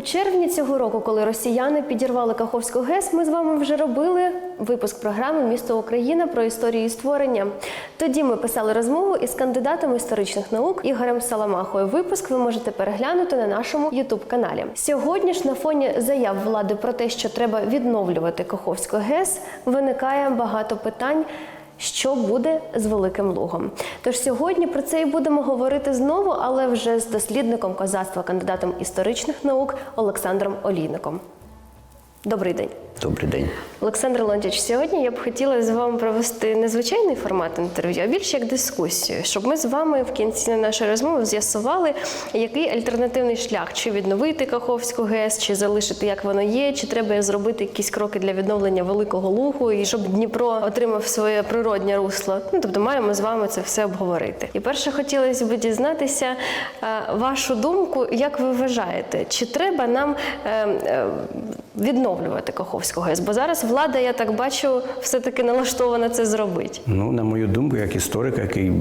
Червні цього року, коли росіяни підірвали Каховську ГЕС, ми з вами вже робили випуск програми Місто Україна про історію створення. Тоді ми писали розмову із кандидатом історичних наук Ігорем Саламахою. Випуск ви можете переглянути на нашому Ютуб каналі. Сьогодні ж на фоні заяв влади про те, що треба відновлювати Каховську ГЕС, виникає багато питань. Що буде з Великим Лугом? Тож сьогодні про це і будемо говорити знову, але вже з дослідником козацтва, кандидатом історичних наук Олександром Олійником. Добрий день. Добрий день. Олександр Леонтьович, сьогодні я б хотіла з вами провести незвичайний формат інтерв'ю, а більше як дискусію, щоб ми з вами в кінці нашої розмови з'ясували, який альтернативний шлях, чи відновити Каховську ГЕС, чи залишити як воно є, чи треба зробити якісь кроки для відновлення Великого Лугу, і щоб Дніпро отримав своє природнє русло. Ну тобто маємо з вами це все обговорити. І перше хотілося б дізнатися е, вашу думку, як ви вважаєте, чи треба нам е, е, відновлювати Каховського ГЕС? Бо зараз влада, я так бачу, все-таки налаштована це зробити. Ну, на мою думку, як історика, який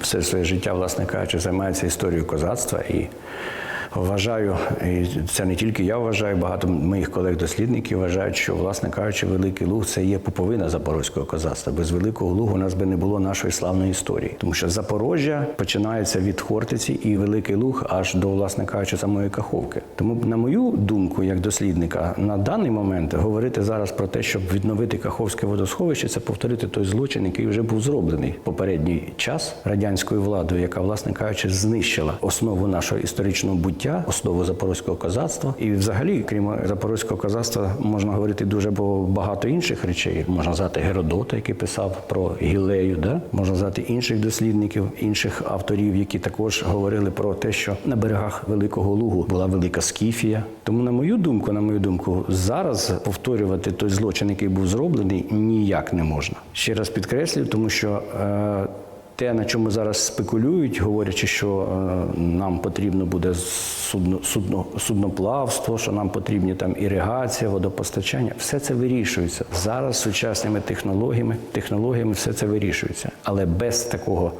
все своє життя, власне кажучи, займається історією козацтва і вважаю, і це не тільки я вважаю, багато моїх колег-дослідників вважають, що, власне кажучи, Великий Луг це є пуповина запорозького козацтва. Без Великого Лугу у нас би не було нашої славної історії. Тому що Запорожжя починається від Хортиці і Великий Луг аж до, власне кажучи, самої Каховки. Тому, на мою думку, як дослідника, на даний момент говорити зараз про те, щоб відновити Каховське водосховище, це повторити той злочин, який вже був зроблений попередній час радянською владою, яка, власне кажучи, знищила основу нашого історичного буття, основу запорозького козацтва. І, взагалі, крім запорозького козацтва, можна говорити дуже багато інших речей. Можна знати Геродота, який писав про Гілею, да? можна знати інших дослідників, інших авторів, які також говорили про те, що на берегах Великого Лугу була велика Скіфія. Тому, на мою думку, на мою думку, зараз повторювати той злочин, який був зроблений, ніяк не можна. Ще раз підкреслюю, тому що. Е- те, на чому зараз спекулюють, говорячи, що е, нам потрібно буде судно, судно, судноплавство, що нам потрібні там іригація, водопостачання, все це вирішується. Зараз сучасними технологіями, технологіями все це вирішується. Але без такого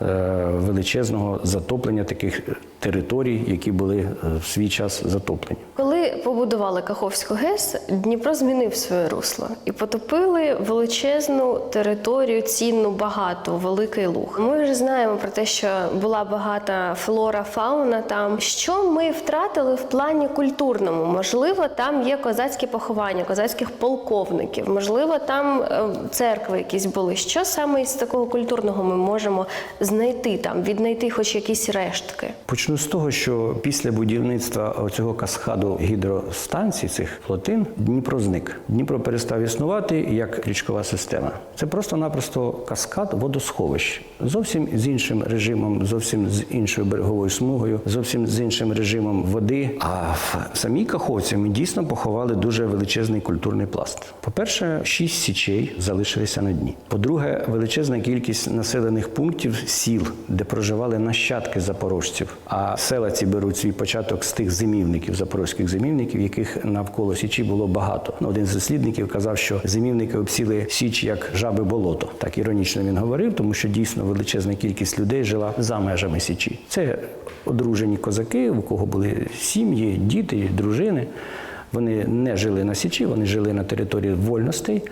величезного затоплення таких територій, які були е, в свій час затоплені. Коли побудували Каховську ГЕС, Дніпро змінив своє русло і потопили величезну територію, цінну, багату, великий луг. Ми вже знаємо про те, що була багата флора, фауна там. Що ми втратили в плані культурному? Можливо, там є козацькі поховання, козацьких полковників, можливо, там е, церкви якісь були. Що саме із такого культурного ми можемо знайти там, віднайти хоч якісь рештки? Почну з того, що після будівництва цього каскаду гідростанцій, цих флотин, Дніпро зник. Дніпро перестав існувати як річкова система. Це просто-напросто каскад водосховищ. Зовсім з іншим режимом, зовсім з іншою береговою смугою, зовсім з іншим режимом води. А в самій Каховці ми дійсно поховали дуже величезний культурний пласт. По-перше, шість січей залишилися на дні. По-друге, величезна кількість населених пунктів сіл, де проживали нащадки запорожців. А села ці беруть свій початок з тих зимівників, запорозьких зимівників, яких навколо Січі було багато. Один з дослідників казав, що зимівники обсіли Січ як жаби болото. Так іронічно він говорив, тому що дійсно величезна кількість людей жила за межами Січі. Це одружені козаки, у кого були сім'ї, діти, дружини. Вони не жили на Січі, вони жили на території вольностей,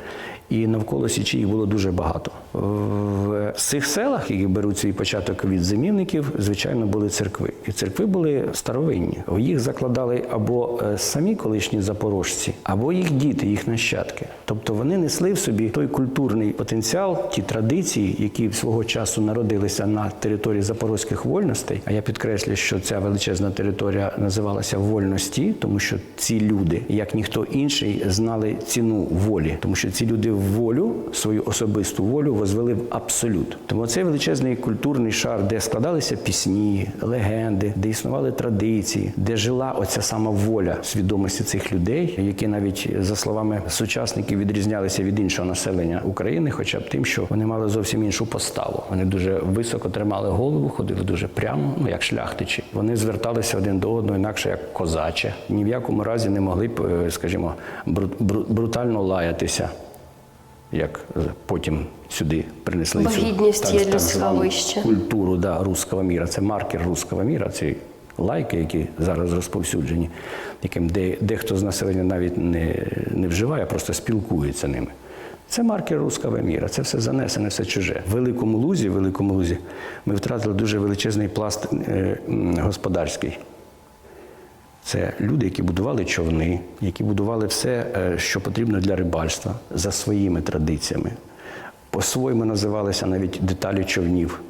і навколо Січі їх було дуже багато. В цих селах, які беруть свій початок від зимівників, звичайно, були церкви. І церкви були старовинні. Їх закладали або е, самі колишні запорожці, або їх діти, їх нащадки. Тобто вони несли в собі той культурний потенціал, ті традиції, які свого часу народилися на території запорозьких вольностей. А я підкреслю, що ця величезна територія називалася вольності, тому що ці люди, як ніхто інший, знали ціну волі, тому що ці люди волю, свою особисту волю возвели в абсолют. Тому цей величезний культурний шар, де складалися пісні, легенди, де існували традиції, де жила оця сама воля свідомості цих людей, які навіть за словами сучасників відрізнялися від іншого населення України, хоча б тим, що вони мали зовсім іншу поставу. Вони дуже високо тримали голову, ходили дуже прямо, ну як шляхтичі. Вони зверталися один до одного, інакше як козаче. Ні в якому разі не могли б, е, скажімо, бру- бру- брутально лаятися. Як е, потім сюди принесли Бо гідність так- є так звану культуру да, русского міра. Це маркер русского міра, цей лайки, які зараз розповсюджені, яким де, дехто з населення навіть не, не вживає, а просто спілкується ними. Це маркер руского міра, це все занесене, все чуже. В Великому Лузі, в Великому Лузі ми втратили дуже величезний пласт е, господарський. Це люди, які будували човни, які будували все, е, що потрібно для рибальства за своїми традиціями. По-своєму називалися навіть деталі човнів.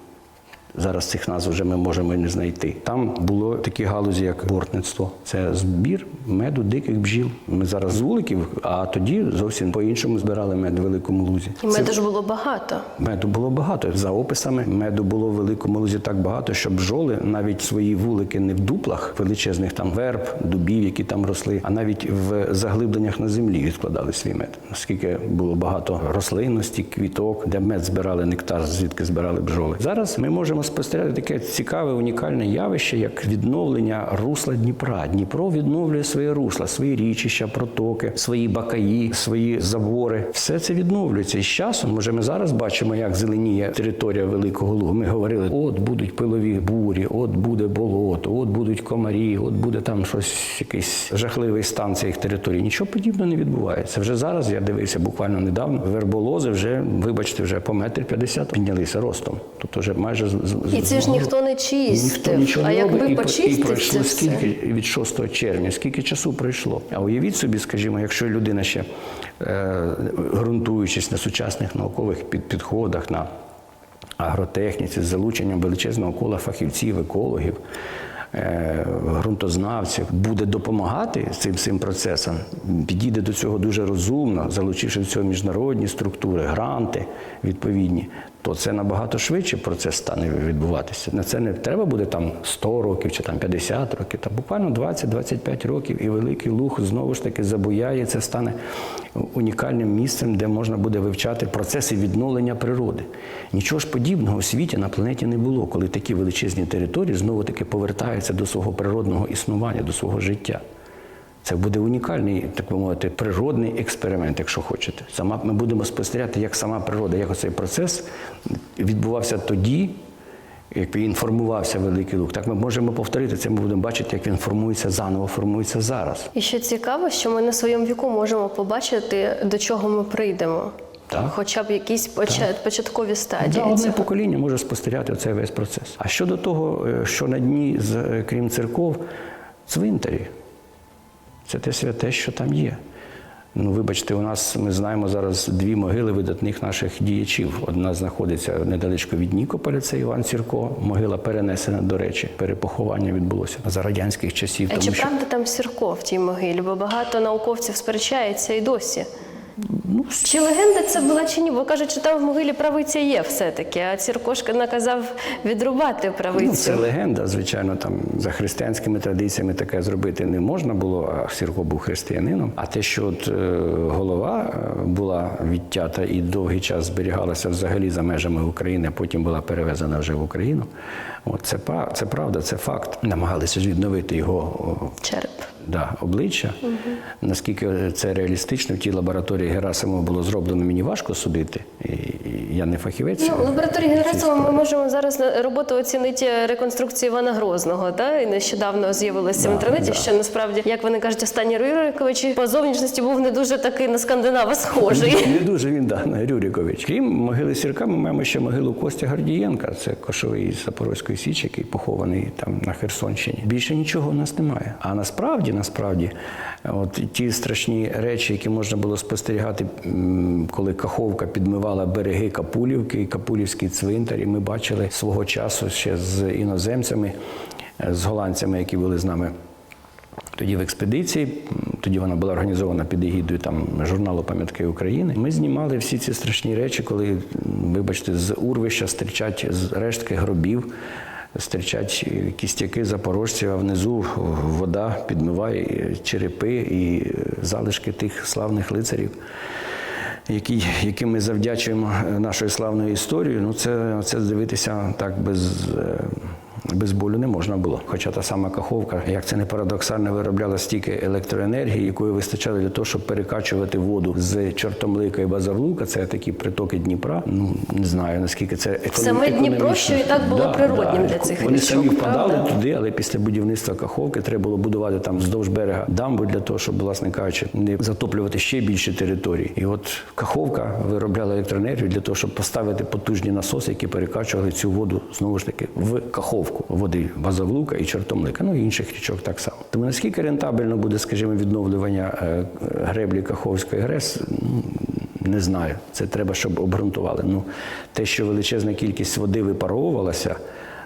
Зараз цих назв вже ми можемо не знайти. Там було такі галузі, як бортництво. Це збір меду диких бджіл. Ми зараз з вуликів, а тоді зовсім по-іншому збирали мед в великому лузі. І меду ж було багато. Меду було багато. За описами меду було в великому лузі так багато, що бджоли навіть свої вулики не в дуплах величезних там верб, дубів, які там росли, а навіть в заглибленнях на землі відкладали свій мед. Наскільки було багато рослинності, квіток, де мед збирали нектар, звідки збирали бджоли. Зараз ми можемо спостерігати таке цікаве, унікальне явище, як відновлення русла Дніпра. Дніпро відновлює своє русла, свої річища, протоки, свої бакаї, свої забори. Все це відновлюється. І з часом, може, ми зараз бачимо, як зеленіє територія Великого Лугу. Ми говорили, от будуть пилові бурі, от буде болото, от будуть комарі, от буде там щось, якийсь жахливий стан цих територій. Нічого подібного не відбувається. Вже зараз я дивився буквально недавно. Верболози вже, вибачте, вже по метр п'ятдесят піднялися ростом. Тобто вже майже І це ж ніхто не Ніхто нічого а не якби і, і пройшло це все. скільки від 6 червня, скільки часу пройшло. А уявіть собі, скажімо, якщо людина ще е, ґрунтуючись на сучасних наукових під- підходах, на агротехніці з залученням величезного кола фахівців, екологів. е, Ґрунтознавців буде допомагати цим всім процесам, підійде до цього дуже розумно, залучивши до цього міжнародні структури, гранти відповідні, то це набагато швидше процес стане відбуватися. На це не треба буде там 100 років чи там 50 років, та буквально 20-25 років, і великий луг знову ж таки забуяє. Це стане унікальним місцем, де можна буде вивчати процеси відновлення природи. Нічого ж подібного у світі на планеті не було, коли такі величезні території знову таки повертаються до свого природного існування, до свого життя. Це буде унікальний, так би мовити, природний експеримент, якщо хочете. Сама ми будемо спостерігати, як сама природа, як цей процес відбувався тоді, як він формувався великий лук. Так ми можемо повторити це. Ми будемо бачити, як він формується заново, формується зараз. І що цікаво, що ми на своєму віку можемо побачити, до чого ми прийдемо. Так. Хоча б якісь почат- початкові стадії. Да, одне покоління може спостерігати цей весь процес. А щодо того, е, що на дні, е, крім церков, цвинтарі. Це те святе, що там є. Ну, вибачте, у нас ми знаємо зараз дві могили видатних наших діячів. Одна знаходиться недалечко від Нікополя, це Іван Сірко. Могила перенесена, до речі, перепоховання відбулося за радянських часів. А чи правда там Сірко в тій могилі? Бо багато науковців сперечається і досі. Ну, Чи легенда це була чи ні? Бо кажуть, що там в могилі правиця є все-таки, а Ціркошка наказав відрубати правицю. Ну, це легенда, звичайно, там за християнськими традиціями таке зробити не можна було, а Сірко був християнином. А те, що от, е, голова е, була відтята і довгий час зберігалася взагалі за межами України, а потім була перевезена вже в Україну. От це, це правда, це факт. Намагалися відновити його Череп. да, обличчя. Наскільки це реалістично, в тій лабораторії Герасимова було зроблено, мені важко судити. І я не фахівець. Ну, лабораторії Герасимова ми можемо зараз роботу оцінити реконструкції Івана Грозного. Та? І нещодавно з'явилося в інтернеті, да. що насправді, як вони кажуть, останній Рюрикович по зовнішності був не дуже такий на скандинава схожий. Не дуже він да, на Рюрикович. Крім могили Сірка, ми маємо ще могилу Костя Гордієнка. Це кошовий з Запорозької Січі, який похований там на Херсонщині. Більше нічого в нас немає. А насправді, насправді, от ті страшні речі, які можна було спостерігати, коли Каховка підмивала береги Капулівки, Капулівський цвинтар, і ми бачили свого часу ще з іноземцями, е, з голландцями, які були з нами тоді в експедиції, тоді вона була організована під егідою там журналу Пам'ятки України. Ми знімали всі ці страшні речі, коли, вибачте, з урвища стрічать з рештки гробів, стрічать кістяки запорожців, а внизу вода підмиває е, черепи і е, залишки тих славних лицарів. Які, яким ми завдячуємо е, нашою славною історією, ну це, це дивитися так без, е, без болю не можна було. Хоча та сама каховка, як це не парадоксально, виробляла стільки електроенергії, якої вистачало для того, щоб перекачувати воду з Чортомлика і Базавлука, це такі притоки Дніпра. Ну не знаю наскільки це економ... Саме Дніпро, що і так було природнім для цих Вони річок, самі впадали правда? туди, але після будівництва каховки треба було будувати там вздовж берега дамбу для того, щоб, власне кажучи, не затоплювати ще більше території. І от каховка виробляла електроенергію для того, щоб поставити потужні насоси, які перекачували цю воду знову ж таки в каховку води Базавлука і Чортомлика, ну і інших річок так само. Тому наскільки рентабельно буде, скажімо, відновлювання е, греблі Каховської ГРЕС, ну, не знаю. Це треба, щоб обґрунтували. Ну, те, що величезна кількість води випаровувалася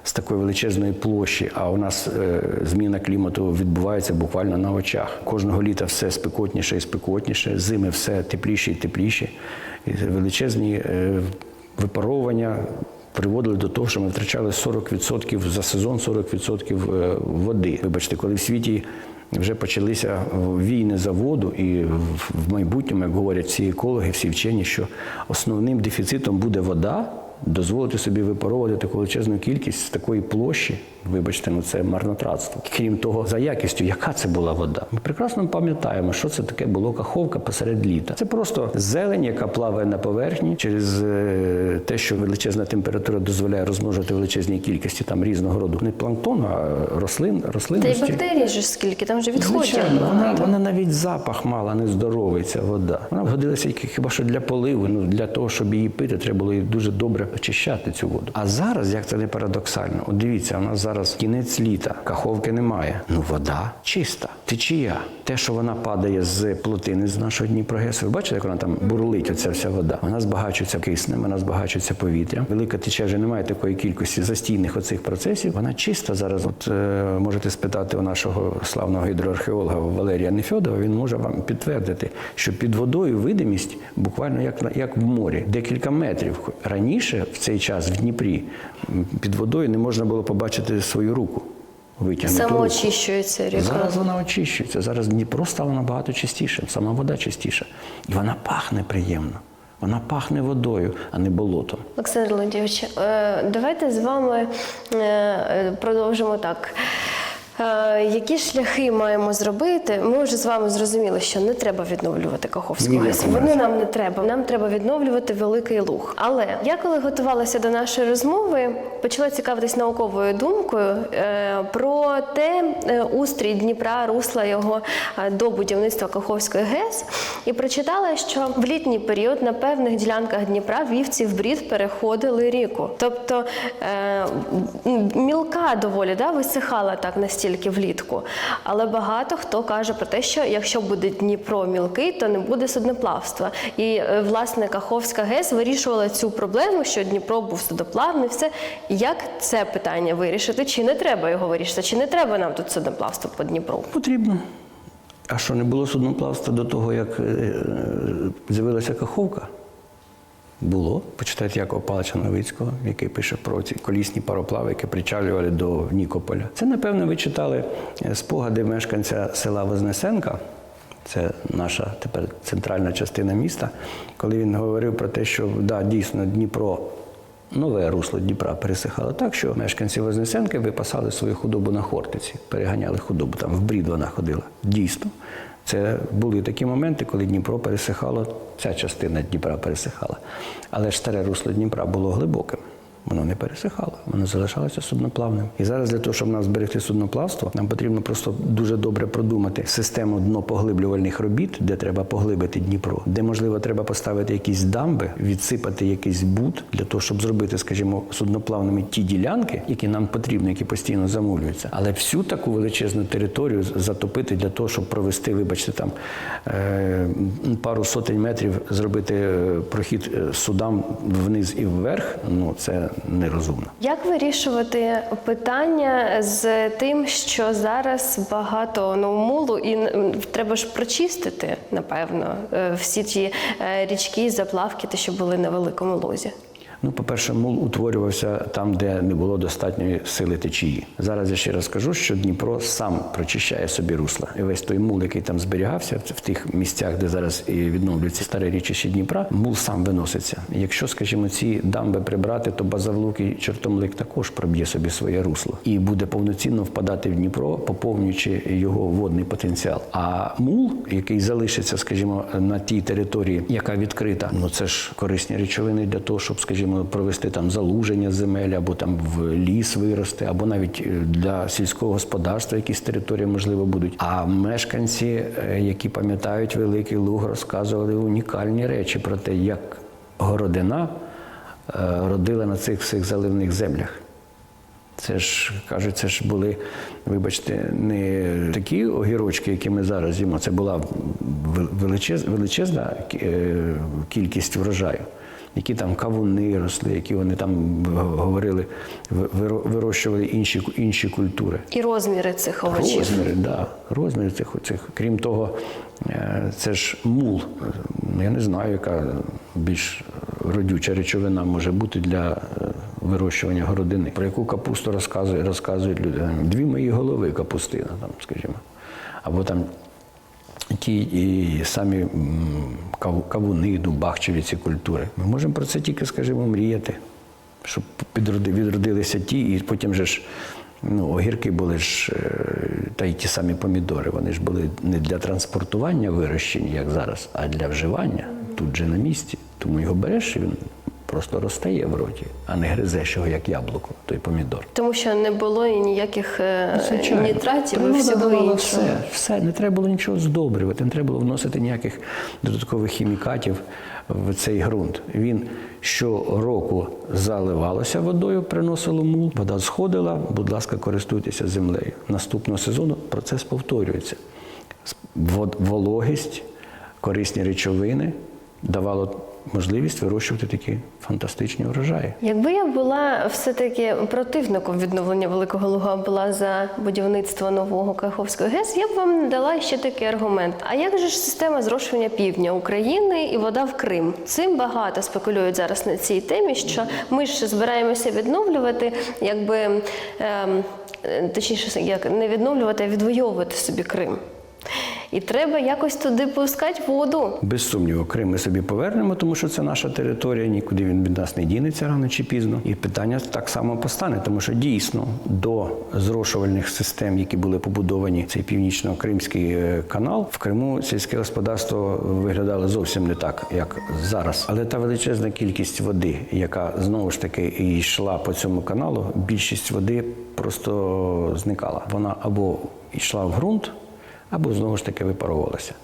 з такої величезної площі, а у нас е, зміна клімату відбувається буквально на очах. Кожного літа все спекотніше і спекотніше, зими все тепліші і тепліші. І величезні е, випаровування приводили до того, що ми втрачали 40% за сезон, 40% е, води. Вибачте, коли в світі вже почалися війни за воду, і в- майбутньому, як говорять всі екологи, всі вчені, що основним дефіцитом буде вода. Дозволити собі випаровувати таку величезну кількість з такої площі, вибачте, ну це марнотратство. Крім того, за якістю, яка це була вода. Ми прекрасно пам'ятаємо, що це таке було каховка посеред літа. Це просто зелень, яка плаває на поверхні через е, те, що величезна температура дозволяє розмножити величезні кількості там різного роду не планктону, а рослин, Та й бактерії ж скільки, там же відходів. Звичайно, вона, вона навіть запах мала нездоровий, ця вода. Вона годилася хіба що для поливу. Ну для того, щоб її пити, треба було її дуже добре очищати цю воду. А зараз, як це не парадоксально, от дивіться, у нас зараз кінець літа, каховки немає. Ну вода чиста, течія. Те, що вона падає з плотини з нашого Дніпрогесу, ви бачите, як вона там бурлить, оця вся вода. Вона збагачується киснем, вона збагачується повітрям. Велика течія вже немає такої кількості застійних оцих процесів. Вона чиста зараз. От е, можете спитати у нашого славного гідроархеолога Валерія Нефьодова, він може вам підтвердити, що під водою видимість буквально як, як в морі, декілька метрів. Раніше в цей час в Дніпрі під водою не можна було побачити свою руку. Самоочищується ріка. Зараз вона очищується. Зараз Дніпро стало набагато чистішим, сама вода чистіша. І вона пахне приємно. Вона пахне водою, а не болотом. Олександр Леонідович, е, давайте з вами е, е, продовжимо так. Е, Які шляхи маємо зробити? Ми вже з вами зрозуміли, що не треба відновлювати Каховську Ні ГЕС. Вони нам не треба. Нам треба відновлювати великий луг. Але я коли готувалася до нашої розмови, почала цікавитись науковою думкою е, про те е, устрій Дніпра, русла його до будівництва Каховської ГЕС, і прочитала, що в літній період на певних ділянках Дніпра вівці в брід переходили ріку. Тобто мілка доволі да, висихала так настільки влітку. Але багато хто каже про те, що якщо буде Дніпро мілкий, то не буде судноплавства. І е, власне Каховська ГЕС вирішувала цю проблему, що Дніпро був судоплавний. Все як це питання вирішити? Чи не треба його вирішити? Чи не треба нам тут судноплавство по Дніпру? Потрібно. А що не було судноплавства до того, як е, е, з'явилася каховка? Було. Почитайте Якова Павловича Новицького, який пише про ці колісні пароплави, які причалювали до Нікополя. Це, напевно, ви читали е, спогади мешканця села Вознесенка. Це наша тепер центральна частина міста, коли він говорив про те, що да, дійсно Дніпро Нове русло Дніпра пересихало так, що мешканці Вознесенки випасали свою худобу на Хортиці, переганяли худобу, там в брід вона ходила. Дійсно, це були такі моменти, коли Дніпро пересихало, ця частина Дніпра пересихала. Але ж старе русло Дніпра було глибоким. Воно не пересихало, воно залишалося судноплавним. І зараз для того, щоб нам зберегти судноплавство, нам потрібно просто дуже добре продумати систему днопоглиблювальних робіт, де треба поглибити Дніпро, де можливо треба поставити якісь дамби, відсипати якийсь бут для того, щоб зробити, скажімо, судноплавними ті ділянки, які нам потрібні, які постійно замовлюються. Але всю таку величезну територію затопити для того, щоб провести, вибачте, там е, пару сотень метрів, зробити е, прохід е, судам вниз і вверх. Ну це нерозумно. Як вирішувати питання з тим, що зараз багато новомулу і треба ж прочистити, напевно, е, всі ті е, річки, заплавки, те, що були на великому лузі? Ну, по-перше, мул утворювався там, де не було достатньої сили течії. Зараз я ще раз кажу, що Дніпро сам прочищає собі русла. І весь той мул, який там зберігався в тих місцях, де зараз і відновлюються старе річище Дніпра, мул сам виноситься. Якщо, скажімо, ці дамби прибрати, то Базавлук і Чортомлик також проб'є собі своє русло і буде повноцінно впадати в Дніпро, поповнюючи його водний потенціал. А мул, який залишиться, скажімо, на тій території, яка відкрита, ну це ж корисні речовини для того, щоб, скажімо, провести там залуження земель, або там в ліс вирости, або навіть е, для сільського господарства якісь території можливо будуть. А мешканці, е, які пам'ятають Великий Луг, розказували унікальні речі про те, як городина е, родила на цих всіх заливних землях. Це ж кажуть, це ж були, вибачте, не такі огірочки, які ми зараз їмо. Це була вел- величезна е, кількість врожаю. Які там кавуни росли, які вони там говорили, вирощували інші, інші культури. І розміри цих овочів. Розміри, да, розміри цих, цих. Крім того, е, це ж мул. Я не знаю, яка більш родюча речовина може бути для е, вирощування городини. Про яку капусту розказують, розказують люди. Дві мої голови капустина, там, скажімо. Або там ті і самі кавуни, дубахчеві ці культури. Ми можемо про це тільки, скажімо, мріяти, щоб відродилися ті, і потім же ж. Ну, огірки були ж, е, та й ті самі помідори, вони ж були не для транспортування вирощені, як зараз, а для вживання тут же на місці. Тому його береш і він просто розтає в роті, а не гризеш його як яблуко, той помідор. Тому що не було і ніяких е, Звичайно. нітратів і всього іншого. Все, все, не треба було нічого здобрювати, не треба було вносити ніяких додаткових хімікатів в цей ґрунт. Він щороку заливалося водою, приносило мул, вода сходила, будь ласка, користуйтеся землею. Наступного сезону процес повторюється. Вологість, корисні речовини давало можливість вирощувати такі фантастичні врожаї. Якби я була все-таки противником відновлення Великого Луга, була за будівництво нового Каховського ГЕС, я б вам дала ще такий аргумент. А як же ж система зрошування півдня України і вода в Крим? Цим багато спекулюють зараз на цій темі, що ми ж збираємося відновлювати, якби ем, е, точніше, як не відновлювати, а відвоювати собі Крим. І треба якось туди пускати воду. Без сумніву, Крим ми собі повернемо, тому що це наша територія, нікуди він від нас не дінеться рано чи пізно. І питання так само постане, тому що дійсно до зрошувальних систем, які були побудовані цей північно-кримський е, канал, в Криму сільське господарство виглядало зовсім не так, як зараз. Але та величезна кількість води, яка знову ж таки йшла по цьому каналу, більшість води просто зникала. Вона або йшла в ґрунт або знову ж таки випаровувалася.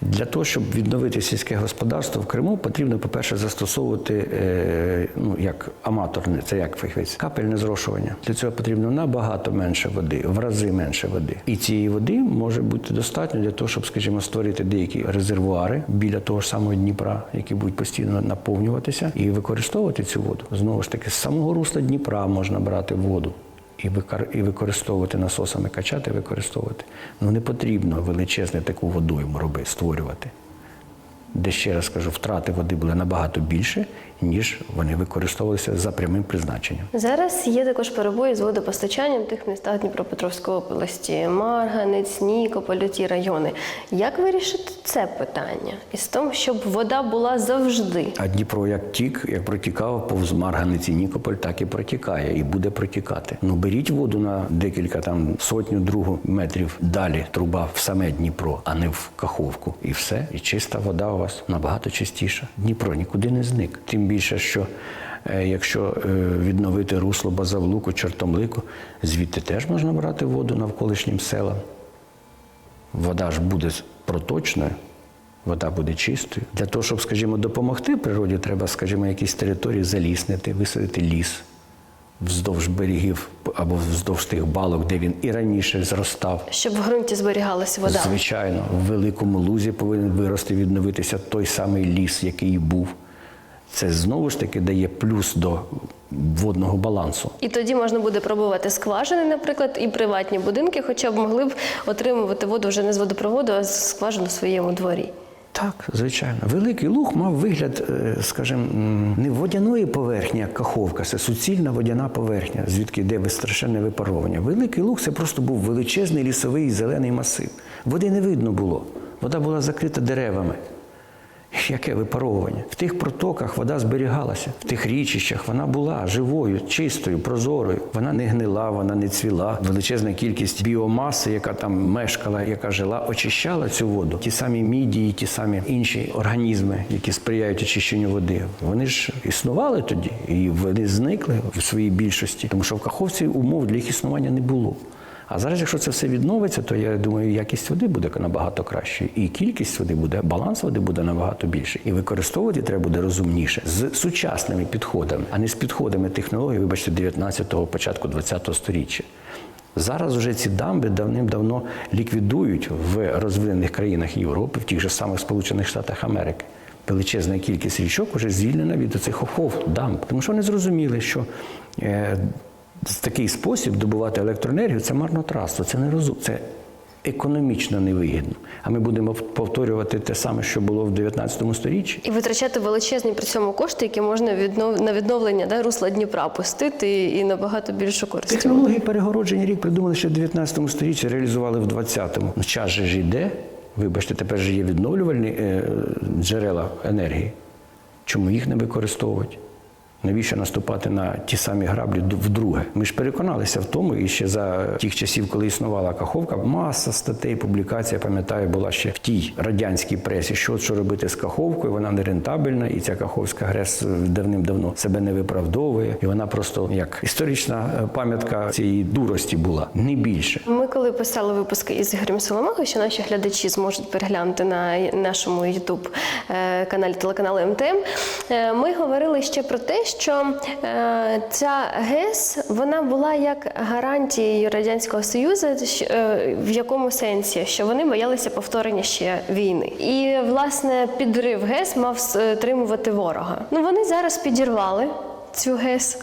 Для того, щоб відновити сільське господарство в Криму, потрібно, по-перше, застосовувати е, ну, як аматорне, це як фахівець, капельне зрошування. Для цього потрібно набагато менше води, в рази менше води. І цієї води може бути достатньо для того, щоб, скажімо, створити деякі резервуари біля того ж самого Дніпра, які будуть постійно наповнюватися, і використовувати цю воду. Знову ж таки, з самого русла Дніпра можна брати воду і використовувати насосами, качати, використовувати. Ну не потрібно величезне таку водойму робити, створювати. Де ще раз кажу, втрати води були набагато більше, ніж вони використовувалися за прямим призначенням. Зараз є також перебої з водопостачанням в тих містах Дніпропетровської області, Марганець, Нікополь, ті райони. Як вирішити це питання? Із тому, щоб вода була завжди. А Дніпро як тік, як протікав повз Марганиці Нікополь, так і протікає і буде протікати. Ну беріть воду на декілька там сотню другу метрів далі, труба в саме Дніпро, а не в Каховку. І все. І чиста вода у вас набагато чистіша. Дніпро нікуди не зник. Тим більше, що е, якщо е, відновити русло Базавлуку, Чортомлику, звідти теж можна брати воду навколишнім селам. Вода ж буде проточною, вода буде чистою. Для того, щоб, скажімо, допомогти природі, треба, скажімо, якісь території заліснити, висадити ліс вздовж берегів або вздовж тих балок, де він і раніше зростав. Щоб в ґрунті зберігалася вода. Звичайно, в великому лузі повинен вирости, відновитися той самий ліс, який і був. Це знову ж таки дає плюс до водного балансу. І тоді можна буде пробувати скважини, наприклад, і приватні будинки, хоча б могли б отримувати воду вже не з водопроводу, а з скважин у своєму дворі. Так, звичайно. Великий луг мав вигляд, е, скажімо, не водяної поверхні, як каховка, це суцільна водяна поверхня, звідки йде страшенне випаровування. Великий луг це просто був величезний лісовий зелений масив. Води не видно було. Вода була закрита деревами. Яке випаровування? В тих протоках вода зберігалася, в тих річищах вона була живою, чистою, прозорою. Вона не гнила, вона не цвіла. Величезна кількість біомаси, яка там мешкала, яка жила, очищала цю воду. Ті самі мідії, ті самі інші організми, які сприяють очищенню води. Вони ж існували тоді, і вони зникли в своїй більшості, тому що в Каховці умов для їх існування не було. А зараз, якщо це все відновиться, то я думаю, якість води буде набагато кращою, і кількість води буде, баланс води буде набагато більше. І використовувати треба буде розумніше з сучасними підходами, а не з підходами технологій, вибачте, 19-го, початку 20-го сторіччя. Зараз вже ці дамби давним-давно ліквідують в розвинених країнах Європи, в тих же самих Сполучених Штатах Америки. Величезна кількість річок вже звільнена від цих охов, дамб. Тому що вони зрозуміли, що е, в такий спосіб добувати електроенергію це марнотратство, це не розум, це економічно невигідно. А ми будемо повторювати те саме, що було в 19 сторіччі. І витрачати величезні при цьому кошти, які можна віднов... на відновлення да, русла Дніпра пустити і набагато більшу користь. Технології перегородження рік придумали ще в 19 сторіччі, реалізували в 20-му. Ну, час же ж йде. Вибачте, тепер же є відновлювальні е, джерела енергії. Чому їх не використовувати? Навіщо наступати на ті самі граблі вдруге? Ми ж переконалися в тому, і ще за тих часів, коли існувала Каховка, маса статей, публікацій, я пам'ятаю, була ще в тій радянській пресі, що, що робити з Каховкою, вона не рентабельна, і ця Каховська ГРЕС давним-давно себе не виправдовує, і вона просто як історична е, пам'ятка цієї дурості була, не більше. Ми коли писали випуски із Ігорем Соломахою, що наші глядачі зможуть переглянути на нашому Ютуб каналі телеканалу МТМ, е, ми говорили ще про те, що е, ця ГЕС вона була як гарантією радянського союзу, е, в якому сенсі, що вони боялися повторення ще війни. І власне підрив ГЕС мав стримувати ворога. Ну вони зараз підірвали цю ГЕС.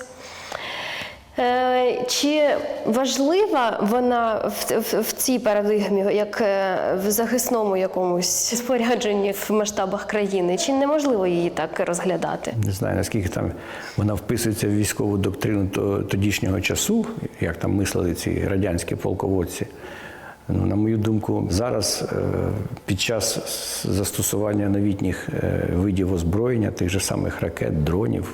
Е, Чи важлива вона в, в, в цій парадигмі, як е, в захисному якомусь спорядженні в масштабах країни? Чи неможливо її так розглядати? Не знаю, наскільки там вона вписується в військову доктрину тодішнього часу, як там мислили ці радянські полководці. Ну, на мою думку, зараз е, під час застосування новітніх видів озброєння, тих же самих ракет, дронів,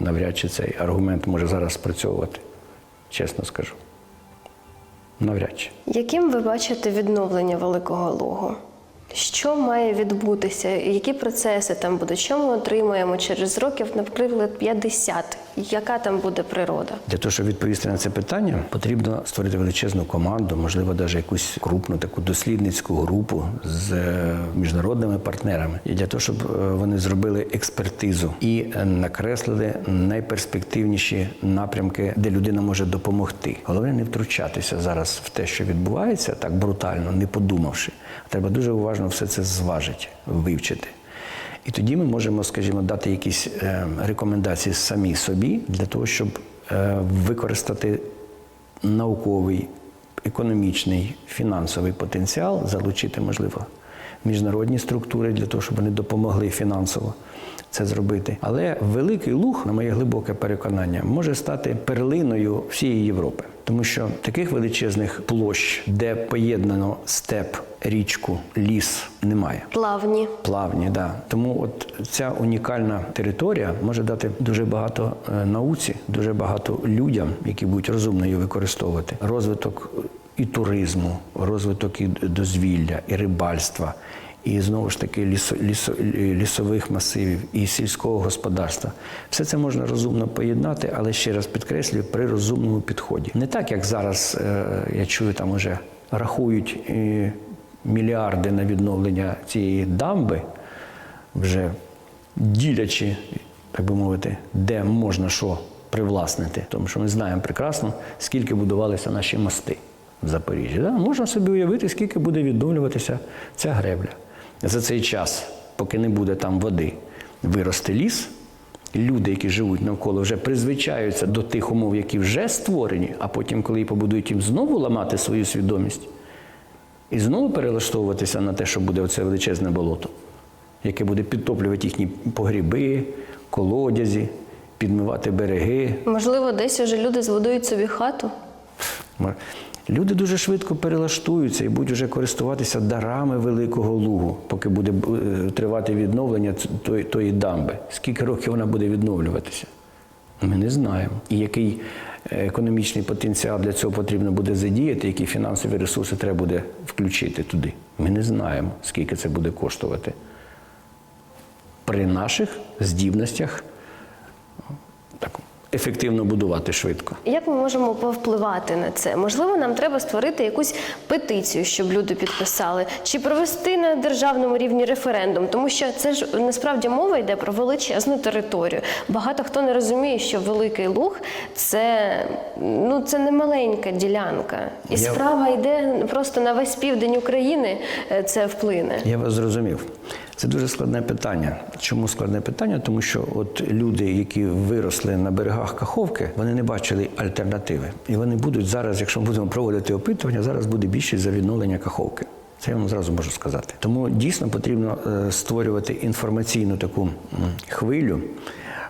навряд чи цей аргумент може зараз спрацьовувати, чесно скажу. Навряд чи. Яким ви бачите відновлення Великого Лугу? Що має відбутися? Які процеси там будуть? Що ми отримаємо через років, наприклад, 50? Яка там буде природа? Для того, щоб відповісти на це питання, потрібно створити величезну команду, можливо, навіть якусь крупну таку дослідницьку групу з е, міжнародними партнерами. І для того, щоб е, вони зробили експертизу і накреслили найперспективніші напрямки, де людина може допомогти. Головне не втручатися зараз в те, що відбувається, так брутально, не подумавши. Треба дуже уважно все це зважити, вивчити. І тоді ми можемо, скажімо, дати якісь е, рекомендації самі собі для того, щоб е, використати науковий, економічний, фінансовий потенціал, залучити, можливо, міжнародні структури для того, щоб вони допомогли фінансово це зробити. Але великий луг, на моє глибоке переконання, може стати перлиною всієї Європи, тому що таких величезних площ, де поєднано степ, річку, ліс, немає. Плавні. Плавні, да. Тому от ця унікальна територія може дати дуже багато е, науці, дуже багато людям, які будуть розумно її використовувати. Розвиток і туризму, розвиток і дозвілля, і рибальства, і знову ж таки лісо, лісо, лісових масивів, і сільського господарства. Все це можна розумно поєднати, але ще раз підкреслюю, при розумному підході. Не так, як зараз е, я чую, там уже рахують. е, мільярди на відновлення цієї дамби, вже ділячи, так би мовити, де можна що привласнити. Тому що ми знаємо прекрасно, скільки будувалися наші мости в Запоріжжі. Да? Можна собі уявити, скільки буде відновлюватися ця гребля. За цей час, поки не буде там води, виросте ліс. Люди, які живуть навколо, вже призвичаються до тих умов, які вже створені, а потім, коли її побудують їм знову ламати свою свідомість, І знову перелаштовуватися на те, що буде оце величезне болото, яке буде підтоплювати їхні погріби, колодязі, підмивати береги. Можливо, десь уже люди збудують собі хату. Люди дуже швидко перелаштуються і будуть вже користуватися дарами великого лугу, поки буде е, тривати відновлення тої, тої дамби. Скільки років вона буде відновлюватися? Ми не знаємо. І який е, економічний потенціал для цього потрібно буде задіяти, які фінансові ресурси треба буде включити туди. Ми не знаємо, скільки це буде коштувати. При наших здібностях так, ефективно будувати швидко. Як ми можемо повпливати на це? Можливо, нам треба створити якусь петицію, щоб люди підписали, чи провести на державному рівні референдум, тому що це ж насправді мова йде про величезну територію. Багато хто не розуміє, що великий луг це ну це не маленька ділянка, і Я- справа йде просто на весь південь України. е, Це вплине. Я вас зрозумів. Це дуже складне питання. Чому складне питання? Тому що от люди, які виросли на берегах Каховки, вони не бачили альтернативи. І вони будуть зараз, якщо ми будемо проводити опитування, зараз буде більшість за відновлення Каховки. Це я вам зразу можу сказати. Тому дійсно потрібно е, створювати інформаційну таку хвилю.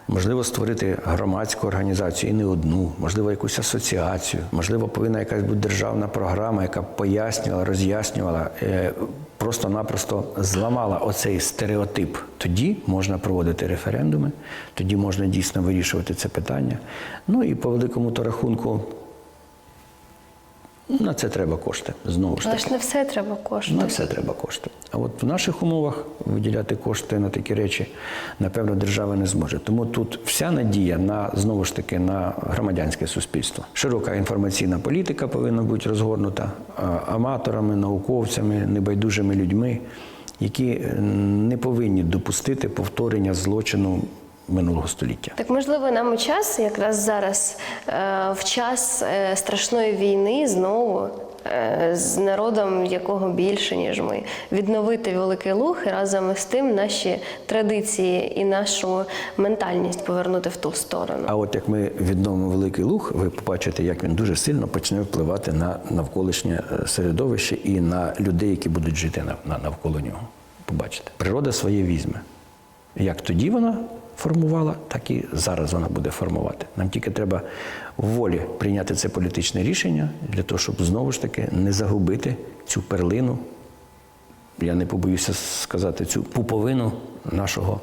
Можливо, створити громадську організацію і не одну, можливо, якусь асоціацію, можливо, повинна якась бути державна програма, яка пояснювала, роз'яснювала, е, просто-напросто зламала оцей стереотип. Тоді можна проводити референдуми, тоді можна дійсно вирішувати це питання. Ну і по великому то рахунку на це треба кошти. Знову ж Але ж не все треба кошти. На все треба кошти. А от в наших умовах виділяти кошти на такі речі, напевно, держава не зможе. Тому тут вся надія на знову ж таки на громадянське суспільство. Широка інформаційна політика повинна бути розгорнута аматорами, науковцями, небайдужими людьми, які не повинні допустити повторення злочину минулого століття. Так можливо, нам у час, якраз зараз, е, в час е, страшної війни, знову е, з народом, якого більше ніж ми, відновити великий луг і разом з тим наші традиції і нашу ментальність повернути в ту сторону. А от як ми відновимо великий луг, ви побачите, як він дуже сильно почне впливати на навколишнє середовище і на людей, які будуть жити нав- навколо нього. Побачите, природа своє візьме. Як тоді вона формувала, так і зараз вона буде формувати. Нам тільки треба волі прийняти це політичне рішення для того, щоб знову ж таки не загубити цю перлину. Я не побоюся сказати цю пуповину нашого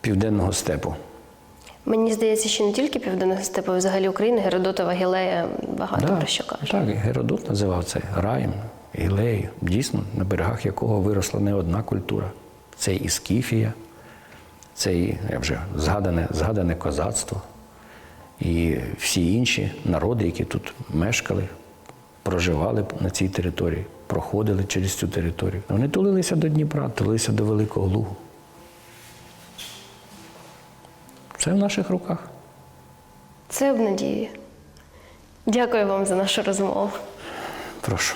південного степу. Мені здається, що не тільки південного степу, а взагалі України, Геродотова Гілея багато Да, про що каже. Так, Геродот називав це раєм, Гілеєю, дійсно, на берегах якого виросла не одна культура. Це і Скіфія, це і я вже згадане, згадане козацтво, і всі інші народи, які тут мешкали, проживали на цій території, проходили через цю територію. Вони тулилися до Дніпра, тулилися до Великого Лугу. Це в наших руках. Це в надії. Дякую вам за нашу розмову. Прошу.